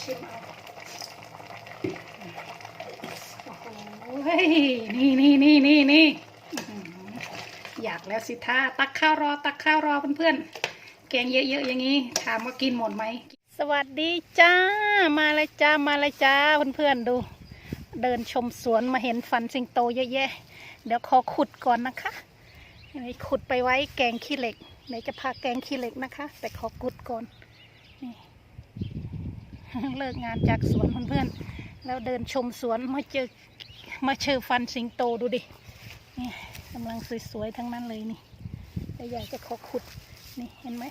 ชิมเอาโอ้โหนี่นี่นี่นี่นี่อยากแล้วสิท่าตักข้าวรอ ตักข้าวรอเพื่อนๆแกงเยอะๆอย่างนี้ถามว่ากินหมดไหมสวัสดีจ้ามาเลยจ้ามาเลยจ้าเพื่อนๆดู เดินชมสวนมาเห็นฟันสิงโตเยอะแยะ เดี๋ยวขอขุดก่อนนะคะขุดไปไว้แกงขี้เหล็กเดี๋ยวจะพาแกงขี้เหล็กนะคะ แต่ขอขุดก่อน เลิกงานจากสวนเพื่อนๆแล้วเดินชมสวนมาเจอมาเจอฟันสิงโตดูดินี่กำลังสวยๆทั้งนั้นเลยนี่แต่อยากจะขอขุดนี่เห็นไหม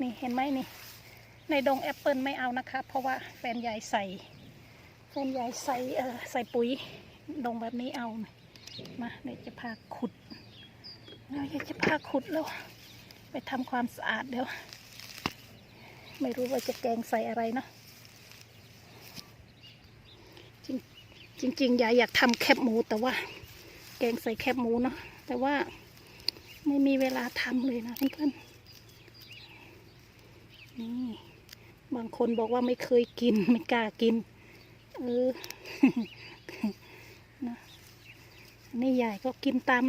นี่เห็นไหมนี่ ในดงแอปเปิลไม่เอานะคะ เพราะว่าแฟนยายใส่แฟนยายใส่เออใส่ปุ๋ยดงแบบนี้เอามาเดี๋ยวจะพาขุดเราอยากจะพาขุดแล้ว ไปทำความสะอาดเดี๋ยว ไม่รู้ว่าจะแกงใส่อะไรเนาะจริงจริงๆยายอยากทำแคบหมูแต่ว่า แกงใส่แคบหมูเนาะแต่ว่าไม่มีเวลาทำเลยนะเพื่อนๆนี่บางคนบอกว่าไม่เคยกินไม่กล้ากิน เออนะนี่ยายก็กินตาม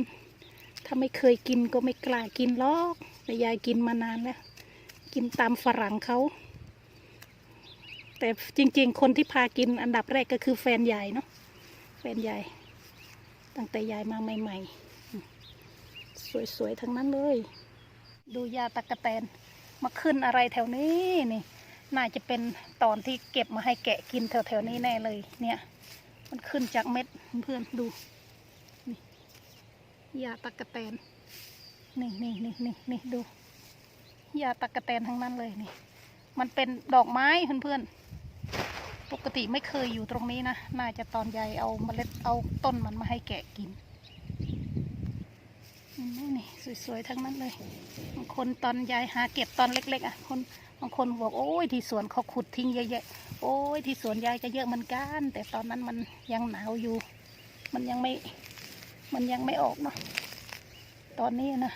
ถ้าไม่เคยกินก็ไม่กล้ากินหรอกแต่ยายกินมานานแล้ว กินตามฝรั่งเขา แต่จริง ๆ คนที่พากินอันดับแรกก็คือแฟนยายเนาะแฟนยายตั้งแต่ยายมาใหม่ๆ สวย ๆ ทั้งนั้นเลย ดูยาตะกะแตนมาขึ้นอะไรแถวนี้นี่ น่าจะเป็นตอนที่เก็บมาให้แกะกินแถวๆนี้แน่เลย เนี่ย มันขึ้นจากเม็ดเพื่อนดูนี่ยาตะกะแตนนี่นี่นี่นี่นี่ดู ยาตะกะแตนทั้งนั้นเลยนี่ มันเป็นดอกไม้เพื่อนๆ ปกติไม่เคยอยู่ตรงนี้นะ น่าจะตอนยายเอาเมล็ดเอาต้นมันมาให้แกะกินนไหมนี่สวยๆทั้งนั้นเลยบางคนตอนยายหาเก็บตอนเล็ก ๆ อะ คนบางคนบอกโอ้ยที่สวนเขาขุดทิ้งเยอะแยะโอ้ยที่สวนยายก็เยอะเหมือนกัน แต่ตอนนั้นมันยังหนาวอยู่ มันยังไม่ มันยังไม่ออกเนาะตอนนี้นะ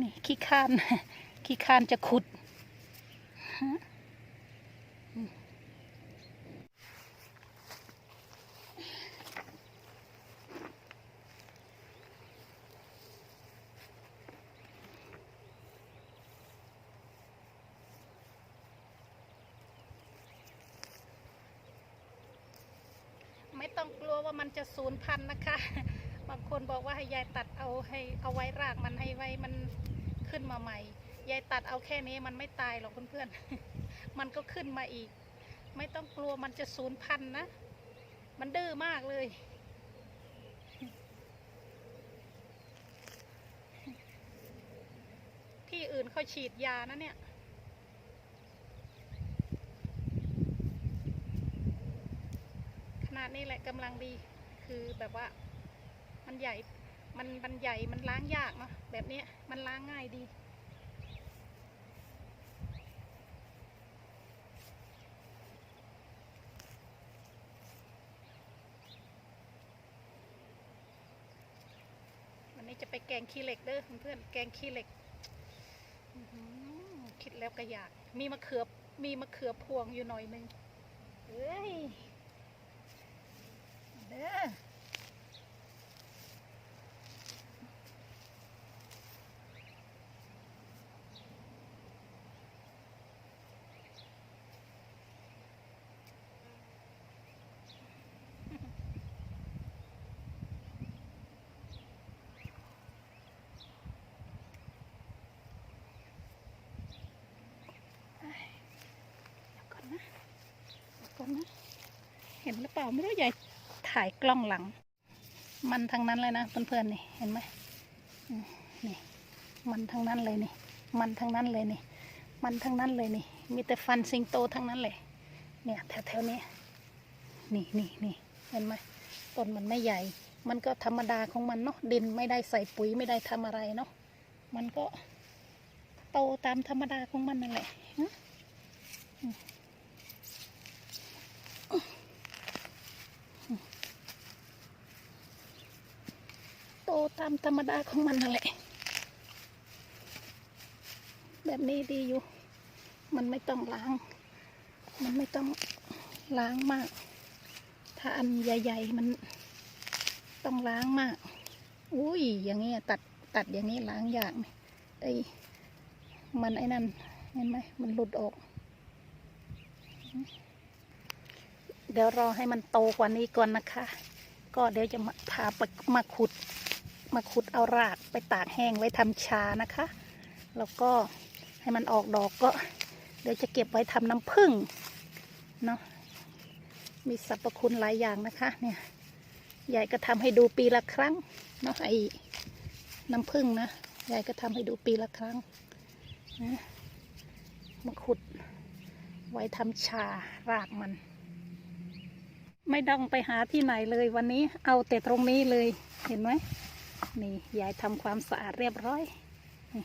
นี่ขี้ข้าน ขี้ข้านจะขุด ไม่ต้องกลัวว่ามันจะสูญพันธุ์นะคะ บางคนบอกว่าให้ยายตัดเอาให้เอาไว้รากมันให้ไว้มันขึ้นมาใหม่ ยายตัดเอาแค่นี้มันไม่ตายหรอกเพื่อนๆ มันก็ขึ้นมาอีก ไม่ต้องกลัวมันจะสูญพันธุ์นะ มันดื้อมากเลย ที่อื่นเขาฉีดยานะเนี่ยขนาดนี้แหละกำลังดีคือแบบว่ามันใหญ่มันมันใหญ่มันล้างยากเนาะแบบนี้มันล้างง่ายดี นี้จะไปแกงขี้เหล็กเด้อเพื่อนแกงขี้เหล็กคิดแล้วก็อยาก มีมะเขือมีมะเขือพวงอยู่หน่อยนึงเอ้ยเด้อเดี๋ยวก่อนนะเดี๋ยวก่ อนนะ เห็นหรือเปล่าไม่รู้ใหญ่ถ่ายกล้องหลัง มันทั้งนั้นเลยนะเพื่อนๆนี่เห็นไหมอืมนี่มันทั้งนั้นเลยนี่ มันทั้งนั้นเลยนี่ มันทั้งนั้นเลยนี่ มีแต่ฟันสิงโตทั้งนั้นเลย เนี่ยแถวๆนี้ นี่นี่นี่เห็นไหมต้นมันไม่ใหญ่ มันก็ธรรมดาของมันเนาะ ดินไม่ได้ใส่ปุ๋ยไม่ได้ทำอะไรเนาะ มันก็โตตามธรรมดาของมันนั่นแหละฮะ โตามธรรมดาของมันนั่นแหละ แบบนี้ดีอยู่ มันไม่ต้องล้าง มันไม่ต้องล้างมาก ถ้าอันใหญ่ ๆ มันต้องล้างมาก อุ้ย อย่างนี้ตัดตัดอย่างนี้ล้างยากไหมไอ้มันไอ้นั่นเห็นไหมมันหลุดออก เดี๋ยวรอให้มันโตกว่านี้ก่อนนะคะ ก็เดี๋ยวจะมาพาไปมาขุด มาขุดเอารากไปตากแห้งไว้ทำชานะคะ แล้วก็ให้มันออกดอกก็ เดี๋ยวจะเก็บไว้ทำน้ำผึ้งเนาะมีสรรพคุณหลายอย่างนะคะเนี่ยยายก็ทำให้ดูปีละครั้งเนาะไอ้น้ำผึ้งนะยายก็ทำให้ดูปีละครั้งนะมาขุดไว้ทำชารากมัน ไม่ต้องไปหาที่ไหนเลยวันนี้เอาแต่ตรงนี้เลยเห็นไหม นี่ยายทำความสะอาดเรียบร้อยนี่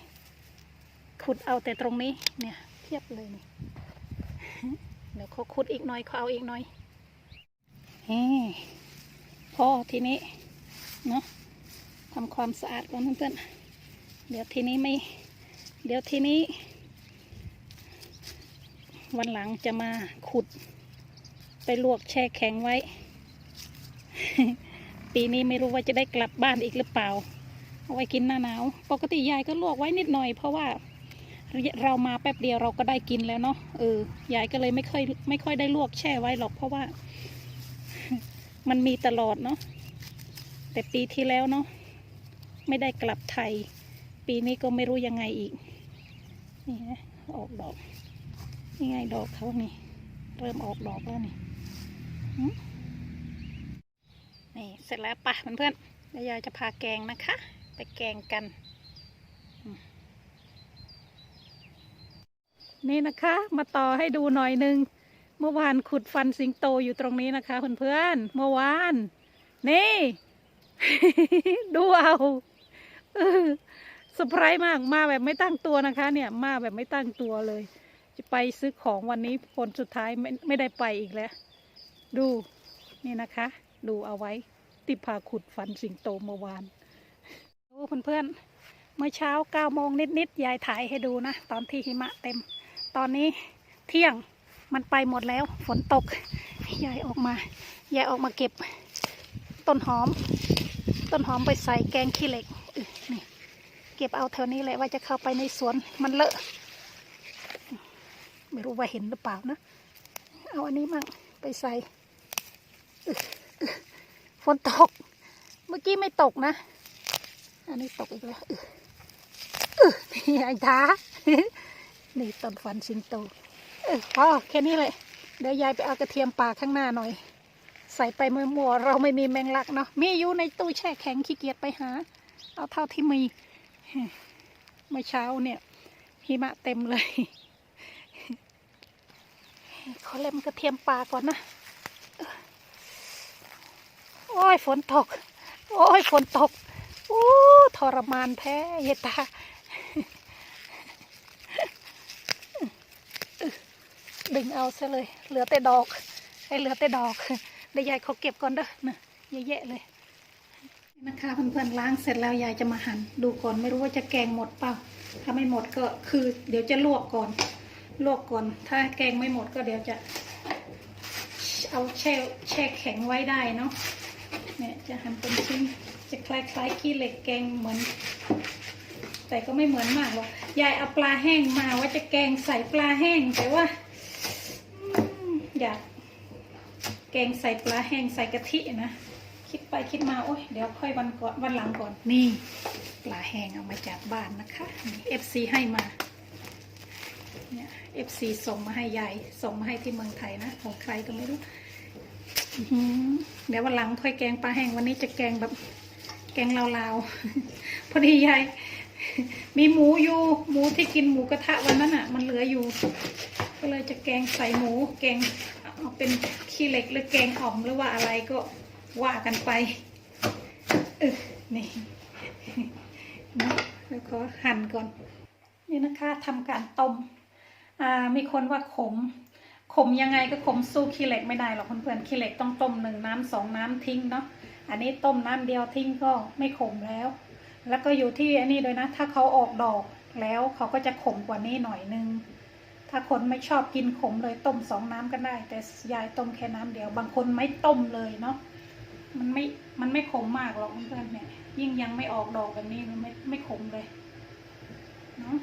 ขุดเอาแต่ตรงนี้เนี่ยเทียบเลยนี่เดี๋ยวเขาขุดอีกหน่อยเขาเอาอีกหน่อยเฮ้พอทีนี้เนาะทำความสะอาดก่อนเพื่อนๆเดี๋ยวทีนี้ไม่เดี๋ยวทีนี้ วันหลังจะมาขุด ไปลวกแช่แข็งไว้ ปีนี้ไม่รู้ว่าจะได้กลับบ้านอีกหรือเปล่า เอาไว้กินหน้าหนาว ปกติยายก็ลวกไว้นิดหน่อย เพราะว่าเรามาแป๊บเดียวเราก็ได้กินแล้วเนาะเออยายก็เลยไม่ค่อยไม่ค่อยได้ลวกแช่ไว้หรอก เพราะว่า มันมีตลอดเนาะแต่ปีที่แล้วเนาะไม่ได้กลับไทย ปีนี้ก็ไม่รู้ยังไงอีกนี่นะออกดอกนี่ไงดอกเขานี่ เริ่มออกดอกแล้วนี่ นี่เสร็จแล้วปะเพื่อนๆเดี๋ยวยายจะพาแกงนะคะ ไปแกงกัน นี่นะคะ มาต่อให้ดูหน่อยหนึง เมื่อวานขุดฟันสิงโตอยู่ตรงนี้นะคะเพื่อนๆเมื่อวาน นี่ ดูเอาเออเซอร์ไพรส์มากมาแบบไม่ตั้งตัวนะคะ เนี่ยมาแบบไม่ตั้งตัวเลย จะไปซื้อของวันนี้ผลสุดท้ายไม่ไม่ได้ไปอีกแล้ว ดูนี่นะคะ ดูเอาไว้ที่พาขุดฟันสิงโตเมื่อวานโอ้เพื่อนๆเมื่อเช้าเก้าโมงนิดๆยายถ่ายให้ดูนะ ตอนที่หิมะเต็ม ตอนนี้เที่ยงมันไปหมดแล้ว ฝนตกยายออกมายายออกมาเก็บ ต้นหอม ต้นหอมไปใส่แกงขี้เหล็กนี่เก็บเอาแถวนี้แหละว่าจะเข้าไปในสวนมันเลอะ ไม่รู้ว่าเห็นหรือเปล่านะ เอาอันนี้มั่งไปใส่ ฝนตก เมื่อกี้ไม่ตกนะ อันนี้ตกอีกแล้วอึอึนี่ไอ้ท้านี่ต้นฟันสิงโตเออพอแค่นี้เลย เดี๋ยวยายไปเอากระเทียมป่าข้างหน้าหน่อย ใส่ไปมัวๆเราไม่มีแมงลักเนาะ มีอยู่ในตู้แช่แข็งขี้เกียจไปหา เอาเท่าที่มี เมื่อเช้าเนี่ยหิมะเต็มเลย ขอเล็มกระเทียมป่าก่อนนะ โอ้ยฝนตก โอ้ยฝนตกอู้ทรมานแท้เยตาดึงเอาซะเลย เหลือแต่ดอกให้เหลือแต่ดอกเดี๋ยวยายเขาเก็บก่อนเด้อนะเยอะแยะเลยนะคะเพื่อนๆล้างเสร็จแล้วยายจะมาหั่นดูก่อนไม่รู้ว่าจะแกงหมดเปล่า ถ้าไม่หมดก็คือ เดี๋ยวจะลวกก่อน ลวกก่อน ถ้าแกงไม่หมดก็เดี๋ยวจะ เอาแช่แช่แข็งไว้ได้เนาะ เนี่ยจะหั่นเป็นชิ้นจะคล้ายๆขี้เหล็กแกงเหมือน แต่ก็ไม่เหมือนมากหรอกยายเอาปลาแห้งมาว่าจะแกงใส่ปลาแห้งแต่ว่าอยากแกงใส่ปลาแห้งใส่กะทินะคิดไปคิดมาโอ้ยเดี๋ยวค่อยวันก่อนวันหลังก่อนนี่ ปลาแห้งเอามาจากบ้านนะคะเอฟซีให้มาเนี่ยเอฟซีส่งมาให้ยายส่งมาให้ที่เมืองไทยนะของใครก็ไม่รู้ เดี๋ยววันหลังค่อยแกงปลาแห้งวันนี้จะแกงแบบแกงลาวๆพอดียายมีหมูอยู่ หมูที่กินหมูกระทะวันนั้นอะ มันเหลืออยู่ ก็เลยจะแกงใส่หมู แกงเอาเป็นขี้เหล็กหรือแกงอ่อมหรือว่าอะไรก็ว่ากันไปเออนี่นะแล้วก็หั่นก่อน นี่นะคะทำการต้มอ่ามีคนว่าขม ขมยังไงก็ขมสู้ขี้เหล็กไม่ได้หรอกเพื่อนๆขี้เหล็กต้องต้มหนึ่งน้ำสองน้ำทิ้งเนาะอันนี้ต้มน้ำเดียวทิ้งก็ไม่ขมแล้ว แล้วก็อยู่ที่อันนี้ด้วยนะ ถ้าเขาออกดอกแล้วเขาก็จะขมกว่านี้หน่อยนึงถ้าคนไม่ชอบกินขมเลยต้มสองน้ำก็ได้ แต่ยายต้มแค่น้ำเดียว บางคนไม่ต้มเลยเนาะมันไม่มันไม่ขมมากหรอกเพื่อนๆเนี่ยยิ่งยังไม่ออกดอกแบบนี้มันไม่ไม่ขมเลยเนาะ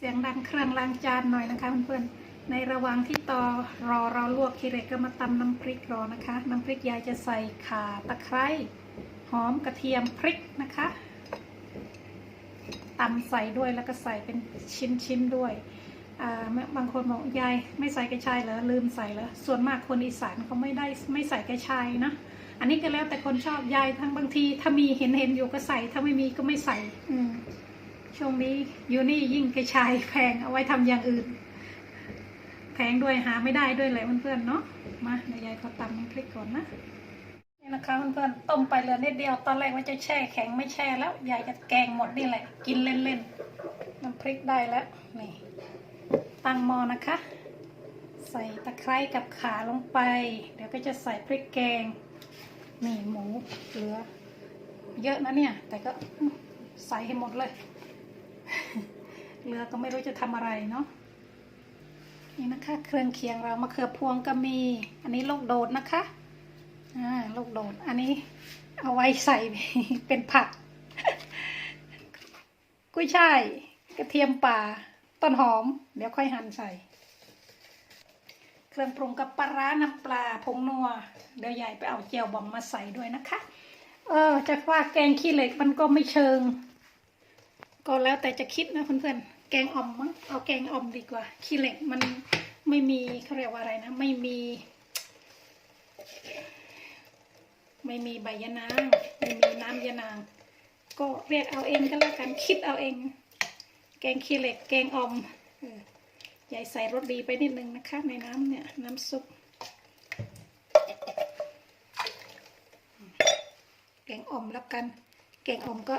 เสียงดังเครื่องล้างจานหน่อยนะคะเพื่อนๆ ในระหว่างที่ต่อรอเราลวกขี้เหล็กก็มาตำน้ำพริกรอนะคะ น้ำพริกยายจะใส่ข่าตะไคร้หอมกระเทียมพริกนะคะตำใส่ด้วยแล้วก็ใส่เป็นชิ้นๆด้วยอ่าบางคนบอกยายไม่ใส่กระชายเหรอลืมใส่เหรอส่วนมากคนอีสานเขาไม่ได้ไม่ใส่กระชายนะอันนี้ก็แล้วแต่คนชอบยายทั้งบางที ถ้ามีเห็นเห็นอยู่ก็ใส่ถ้าไม่มีก็ไม่ใส่ อืม ช่วงนี้ยูนี่ยิ่งกระชายแพงเอาไว้ทำอย่างอื่น แพงด้วยหาไม่ได้ด้วยเลยเพื่อนๆเนาะมาเดี๋ยวยายเขาตำน้ำพริกก่อนนะนี่นะคะเพื่อนๆต้มไปเหลือนิดเดียวตอนแรกว่าจะแช่แข็งไม่แช่แล้วยายจะแกงหมดนี่แหละ กินเล่นๆน้ำพริกได้แล้วนี่ตั้งหม้อนะคะ ใส่ตะไคร้กับขาลงไป เดี๋ยวก็จะใส่พริกแกงนี่หมูเหลือ เยอะนะเนี่ย แต่ก็ใส่ให้หมดเลย เหลือก็ไม่รู้จะทำอะไรเนาะนี่นะคะ เครื่องเคียงเรามะเขือพวงก็มี อันนี้ลูกโดดนะคะอ่าลูกโดดอันนี้เอาไว้ใส่เป็นผัก กุ้ยช่ายกระเทียมป่า ต้นหอม เดี๋ยวค่อยหั่นใส่ เครื่องปรุงกับปลาร้าน้ำปลาผงนัว เดี๋ยวยายไปเอาเจียวบองมาใส่ด้วยนะคะ เออจะว่าแกงขี้เหล็กมันก็ไม่เชิง ก็แล้วแต่จะคิดนะเพื่อนๆ แกงอ่อมมั้งเอาแกงอ่อมดีกว่า ขี้เหล็กมันไม่มีเขาเรียกว่าอะไรนะ ไม่มี ไม่มีใบยะนาง ไม่มีน้ำยะนาง ก็เรียกเอาเองก็แล้วกันคิดเอาเอง แกงขี้เหล็ก แกงออมยายใส่รสดีไปนิดนึงนะคะ ในน้ำเนี่ยน้ำซุปแกงอ่อมแล้วกัน กงอ่อมก็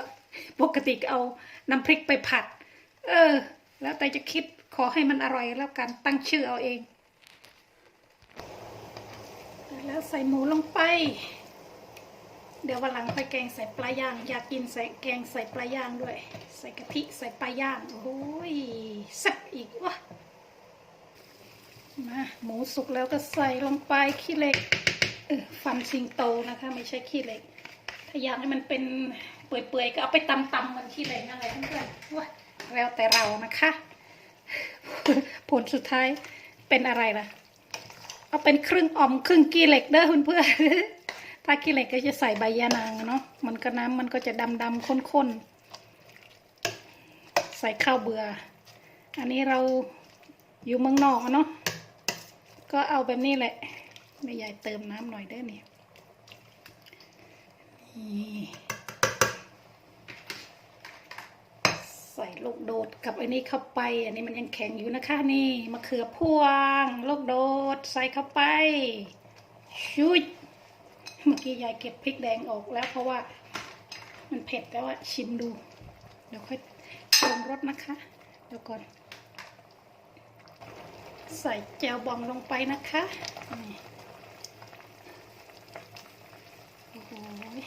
ปกติก็เอาน้ำพริกไปผัด เออ แล้วแต่จะคิดขอให้มันอร่อยแล้วกันตั้งชื่อเอาเอง แล้วใส่หมูลงไป เดี๋ยววันหลังค่อยแกงใส่ปลาย่าง อยากกินใส่แกงใส่ปลาย่างด้วย ใส่กะทิใส่ปลาย่างโอ้ยแซ่บอีกวะมาหมูสุกแล้วก็ใส่ลงไปขี้เหล็กฟันสิงโตนะคะ ไม่ใช่ขี้เหล็ก ถ้าอยากให้มันเป็นเปื่อยๆก็เอาไปตำๆมันขี้เหนั่นแหละเพื่อนๆว้าแล้วแต่เรานะคะ ผลสุดท้ายเป็นอะไรล่ะ เอาเป็นครึ่งอมครึ่งกีเหล็กเด้อเพื่อนๆถ้ากีเหล็กก็จะใส่ใบยานางเนาะมันก็น้ำมันก็จะดำดำข้นๆ ใส่ข้าวเบื่อ อันนี้เราอยู่เมืองนอกเนาะก็เอาแบบนี้แหละแม่ยายเติมน้ำหน่อยเด้อเนี่ย ใส่ลูกโดดกับอันนี้เข้าไป อันนี้มันยังแข็งอยู่นะคะนี่มะเขือพวง ลูกโดดใส่เข้าไปชุยเมื่อกี้ยายเก็บพริกแดงออกแล้ว เพราะว่ามันเผ็ดแล้วอะชิมดู เดี๋ยวค่อยปรุงรสนะคะ เดี๋ยวก่อน ใส่แจวบองลงไปนะคะนี่โอ้โห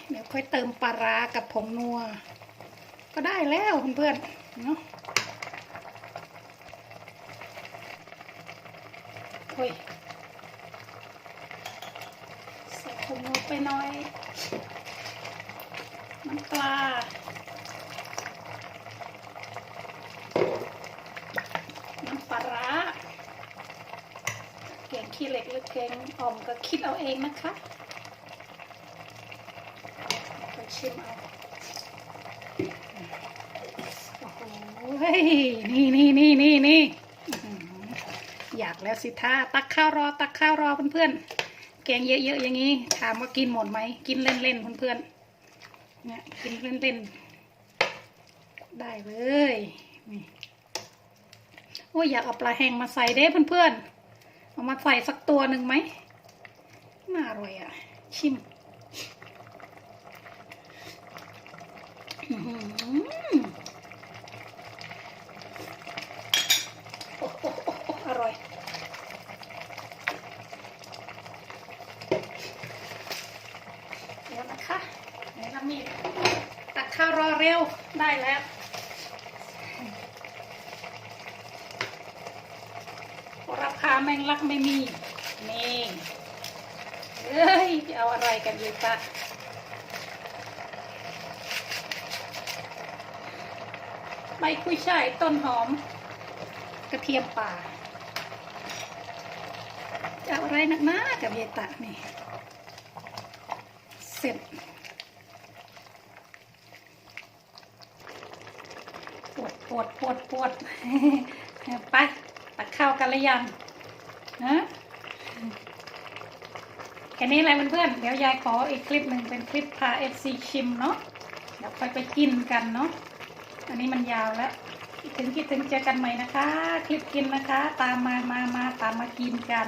เดี๋ยวค่อยเติมปลาร้ากับผงนัว ก็ได้แล้วเพื่อนๆเนาะเฮ้ยใส่ผงนัวไปหน่อยน้ำปลาน้ำปลาร้าแกงขี้เหล็กหรือแกงอ่อมก็คิดเอาเองนะคะไป ชิมเอาโอ้โหนี่นี่นี่นี่นี่อยากแล้วสิท่าตักข้าวรอ ตักข้าวรอเพื่อนๆแกงเยอะๆอย่างนี้ถามว่ากินหมดไหมกินเล่นๆเพื่อนๆเนี่ยกินเล่นๆได้เลยนี่โอ้ยอยากเอาปลาแห้งมาใส่เด้เพื่อนๆเอามาใส่สักตัวหนึ่งไหมน่าอร่อยอะ ชิม อร่อย เดี๋ยวนะคะไหนละมีดตักข้าวรอเร็วได้แล้วราคาแมงลักไม่มี นี่เอ้ย จะเอาอะไรกันดีปะ ใบกุ้ยช่ายต้นหอม กระเทียมป่าจะอะไรนักหนากับยายตะนี่ เสร็จปวดปวดปวดปวดไปตักข้าวกันหรือยังฮะแค่นี้แหละเพื่อนๆเดี๋ยวยายขออีกคลิปหนึ่งเป็นคลิปพาเอฟซีชิมเนาะเดี๋ยวค่อยไปกินกันเนาะ อันนี้มันยาวแล้วคิดถึงคิดถึงเจอกันใหม่นะคะ คลิปกินนะคะ ตามมามามาตามมากินกัน